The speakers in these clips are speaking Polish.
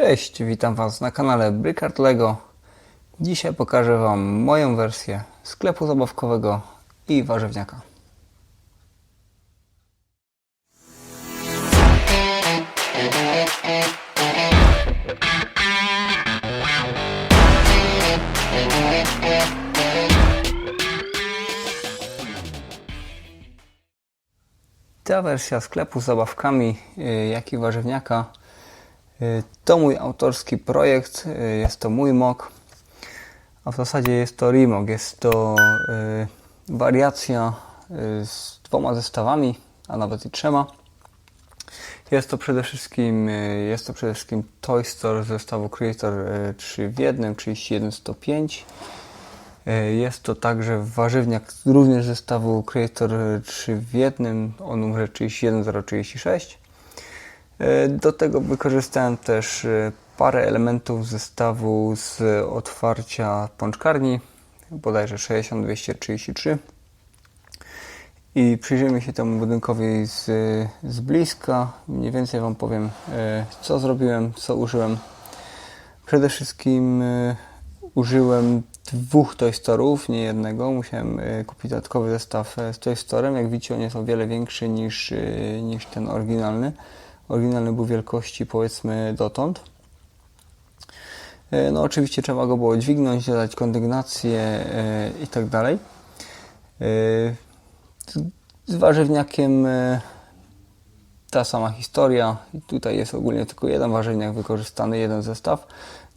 Cześć, witam Was na kanale Brickart Lego. Dzisiaj pokażę Wam moją wersję sklepu zabawkowego i warzywniaka. Ta wersja sklepu z zabawkami, y, jak i warzywniaka to mój autorski projekt, y, jest to mój mok, a w zasadzie jest to remok, jest to wariacja z dwoma zestawami, a nawet i trzema. Jest to przede wszystkim, jest to przede wszystkim Toy Store zestawu Creator 3 w 1, 3105 jest to także warzywniak również zestawu Creator 3 w jednym o numerze 31036. Do tego wykorzystałem też e, parę elementów zestawu z otwarcia pączkarni, bodajże 60233. I przyjrzyjmy się temu budynkowi z, z bliska. Mniej więcej Wam powiem, e, co zrobiłem, co użyłem. Przede wszystkim e, użyłem dwóch Toy Storów, nie jednego. Musiałem e, kupić dodatkowy zestaw e, z Toy Storem. Jak widzicie, on jest o wiele większy niż, e, niż ten oryginalny. Oryginalny był wielkości powiedzmy dotąd. No oczywiście trzeba go było dźwignąć, dodać kondygnację i tak dalej. Z warzywniakiem ta sama historia. Tutaj jest ogólnie tylko jeden warzywniak wykorzystany, jeden zestaw.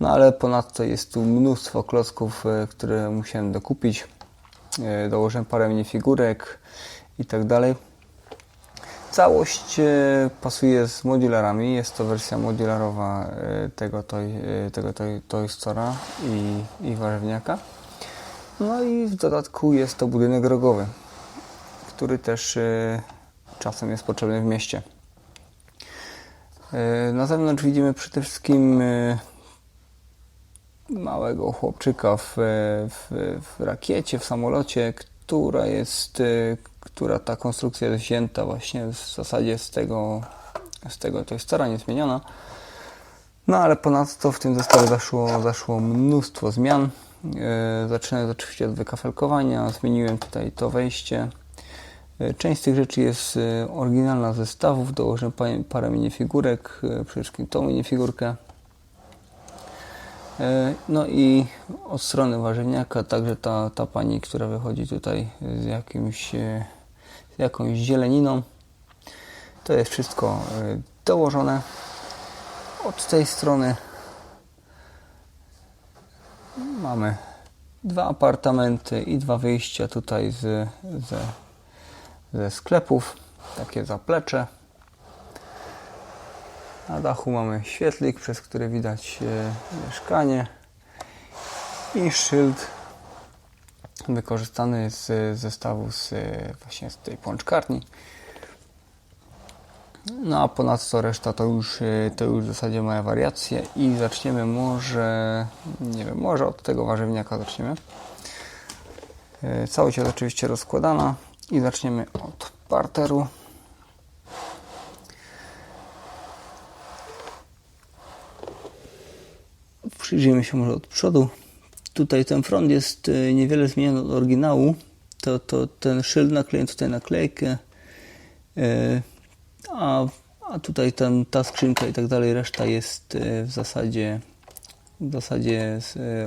No ale ponadto jest tu mnóstwo klocków, e, które musiałem dokupić. E, dołożyłem parę minifigurek i tak dalej. Całość e, pasuje z modularami. Jest to wersja modularowa tego Toy, tego toy, toy Store'a i, i warzywniaka. No i w dodatku jest to budynek rogowy, który też czasem jest potrzebny w mieście. Na zewnątrz widzimy przede wszystkim małego chłopczyka w, w, w rakiecie, w samolocie, która jest, która ta konstrukcja jest wzięta właśnie w zasadzie z tego, z tego to jest stara, niezmieniona. No ale ponadto w tym zestawie zaszło, zaszło mnóstwo zmian. Yy, zaczynając oczywiście od wykafelkowania, zmieniłem tutaj to wejście. Y, część z tych rzeczy jest y, oryginalna z zestawów, dołożyłem parę minifigurek, przede wszystkim tą minifigurkę. E, no i od strony warzywniaka także ta, ta pani, która wychodzi tutaj z, jakimś, e, jakąś zieleniną. To jest wszystko e, dołożone. Od tej strony mamy dwa apartamenty i dwa wyjścia tutaj z, ze, ze sklepów. Takie zaplecze. Na dachu mamy świetlik, przez który widać e, mieszkanie i szyld wykorzystany z zestawu z, właśnie z tej pączkarni. No a ponadto reszta to już, e, to już w zasadzie moja wariacje i zaczniemy może, nie wiem, może od tego warzywniaka zaczniemy. E, całość jest oczywiście rozkładana i zaczniemy od parteru. Przyjrzyjmy się może od przodu. Tutaj ten front jest e, niewiele zmieniony od oryginału. To, to ten szyld naklejony tutaj naklejkę. E, a, a tutaj ten, ta skrzynka i tak dalej, reszta jest e, w zasadzie w zasadzie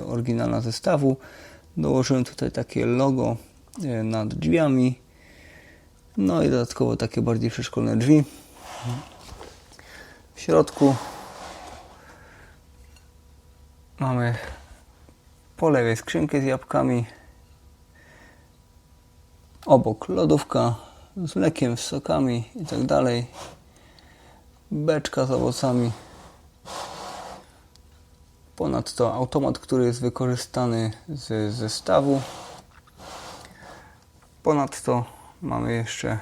oryginalna zestawu. Dołożyłem tutaj takie logo nad drzwiami. No i dodatkowo takie bardziej przeszkolne drzwi. W środku Mamy po lewej skrzynkę z jabłkami. Obok lodówka z mlekiem, z sokami i tak dalej. Beczka z owocami. Ponadto automat, który jest wykorzystany z zestawu. Ponadto mamy jeszcze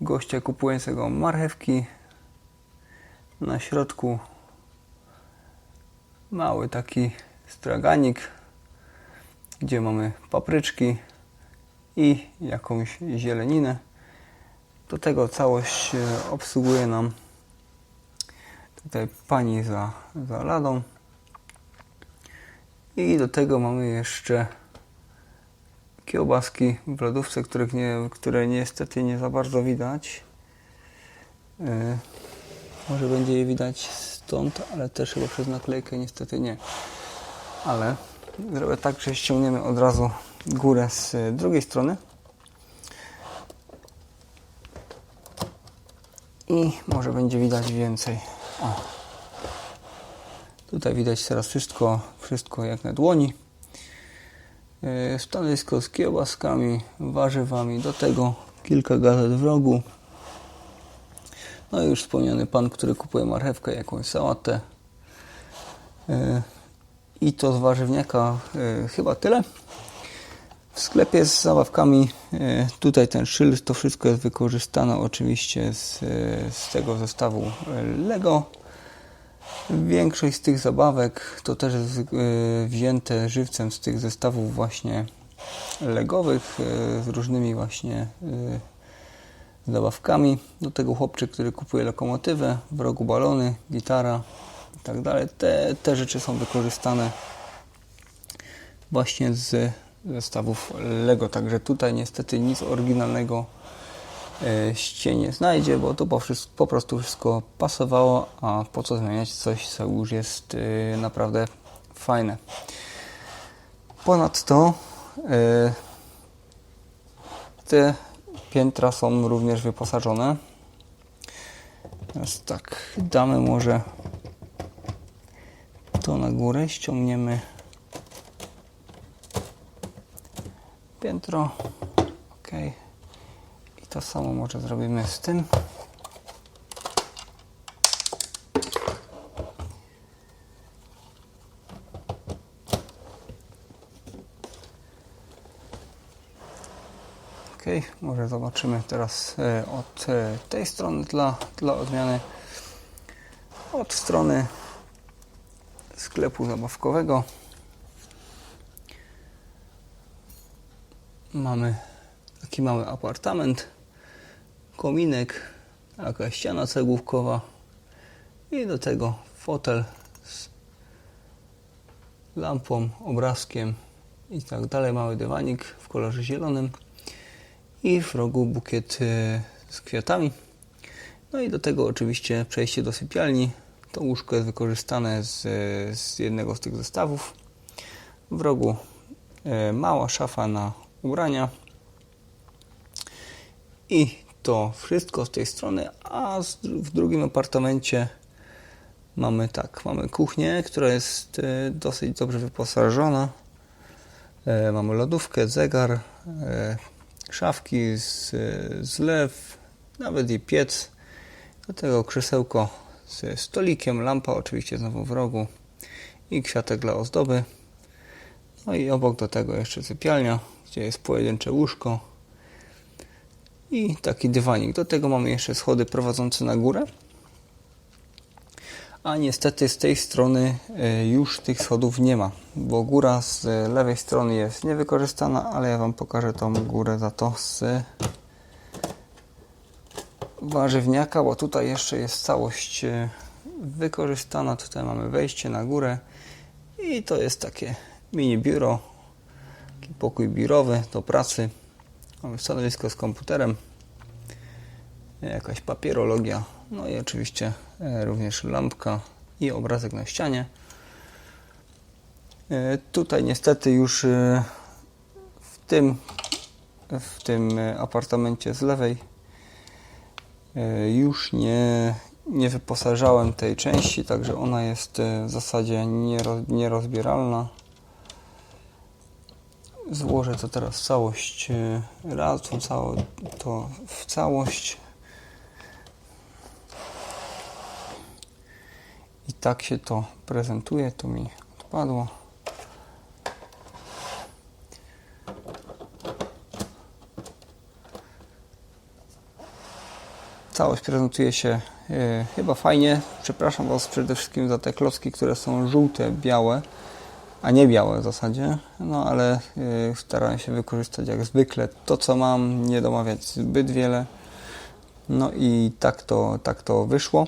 gościa kupującego marchewki. Na środku mały taki straganik, gdzie mamy papryczki i jakąś zieleninę. Do tego całość e, obsługuje nam Tutaj pani za, za ladą. I do tego mamy jeszcze kiełbaski w lodówce, których nie, które niestety nie za bardzo widać. Yy, może będzie je widać stąd, ale też chyba przez naklejkę niestety nie. Ale zrobię tak, że ściągniemy od razu górę z drugiej strony. I może będzie widać więcej. O. Tutaj widać teraz wszystko, wszystko jak na dłoni. Yy, Stanowisko z kiełbaskami, warzywami, do tego kilka gazet w rogu. No i już wspomniany pan, który kupuje marchewkę, jakąś sałatę. I to z warzywniaka yy, chyba tyle. W sklepie z zabawkami, tutaj ten szyld, to wszystko jest wykorzystane oczywiście z, z tego zestawu Lego. Większość z tych zabawek to też jest wzięte żywcem z tych zestawów właśnie legowych z różnymi właśnie zabawkami. Do tego chłopczyk, który kupuje lokomotywę, w rogu balony, gitara i tak dalej. Te, te rzeczy są wykorzystane właśnie z zestawów Lego. Także tutaj niestety nic oryginalnego się nie znajdzie, bo to po, prostu wszystko pasowało, a po co zmieniać coś, co już jest naprawdę fajne. Ponadto te piętra są również wyposażone. Teraz tak, damy może to na górę, ściągniemy piętro. Ok. I to samo może zrobimy z tym. Ok, może zobaczymy teraz e, od e, tej strony dla, dla odmiany. Od strony sklepu zabawkowego mamy taki mały apartament, kominek, jakaś ściana cegłówkowa i do tego fotel z lampą, obrazkiem i tak dalej. Mały dywanik w kolorze zielonym i w rogu bukiet z kwiatami. No i do tego oczywiście przejście do sypialni. To łóżko jest wykorzystane z, z jednego z tych zestawów. W rogu mała szafa na ubrania. I to wszystko z tej strony, a w drugim apartamencie mamy tak, mamy kuchnię, która jest dosyć dobrze wyposażona. Mamy lodówkę, zegar, szafki, z, zlew, nawet i piec. Do tego krzesełko z stolikiem, lampa oczywiście znowu w rogu i kwiatek dla ozdoby. No i obok do tego jeszcze sypialnia, gdzie jest pojedyncze łóżko i taki dywanik. Do tego mamy jeszcze schody prowadzące na górę. A niestety z tej strony już tych schodów nie ma, bo góra z lewej strony jest niewykorzystana, ale ja Wam pokażę tą górę za to z warzywniaka, bo tutaj jeszcze jest całość wykorzystana. Tutaj mamy wejście na górę i to jest takie mini biuro, taki pokój biurowy do pracy. Mamy stanowisko z komputerem, jakaś papierologia, no i oczywiście również lampka i obrazek na ścianie. Tutaj niestety już w tym, w tym apartamencie z lewej już nie, nie wyposażałem tej części, także ona jest w zasadzie nierozbieralna. Złożę to teraz w całość raz, to, całe, to w całość. I tak się to prezentuje. To mi odpadło. Całość prezentuje się e, chyba fajnie. Przepraszam Was przede wszystkim za te klocki, które są żółte, białe, a nie białe w zasadzie. No ale e, starałem się wykorzystać jak zwykle to, co mam, nie domawiać zbyt wiele. No i tak to, tak to wyszło.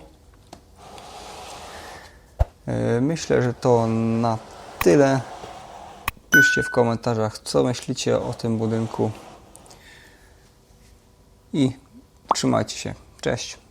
Y, Myślę, że to na tyle. Piszcie w komentarzach, co myślicie o tym budynku. I trzymajcie się. Cześć.